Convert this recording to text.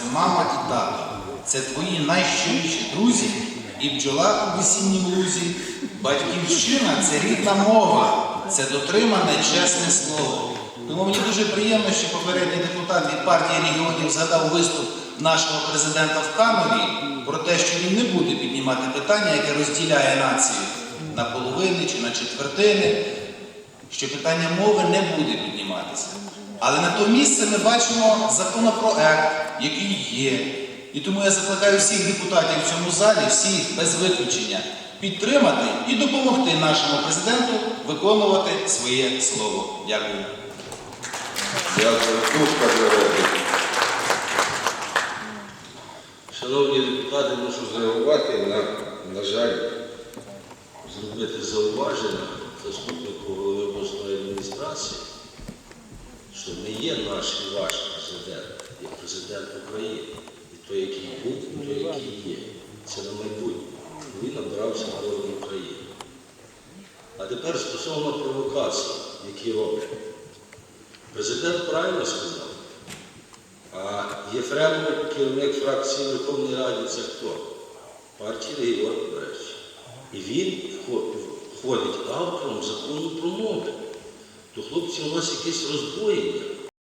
це мама і тато. Це твої найщиріші друзі і бджола у весіннім лузі. Батьківщина це рідна мова, це дотримане чесне слово. Тому мені дуже приємно, що попередній депутат від партії регіонів згадав виступ нашого президента в Камері про те, що він не буде піднімати питання, яке розділяє націю на половини чи на четвертини, що питання мови не буде підніматися. Але на то місце ми бачимо законопроект, який є. І тому я закликаю всіх депутатів в цьому залі, всіх без виключення, підтримати і допомогти нашому президенту виконувати своє слово. Дякую. Дякую. Шановні депутати, мушу зреагувати на, на жаль, зробити зауваження заступнику голови обласної адміністрації, що не є наш і ваш президент, є президент України. І той, який був, і той, який є. Це на майбутнє. Він обирався народом України. А тепер стосовно провокацій, які роблять. Президент правильно сказав. А Єфремов, керівник фракції Верховної Ради, це хто? Партія регіон, до. І він входить автором закону про мови. То хлопці, у нас якесь роздвоєння.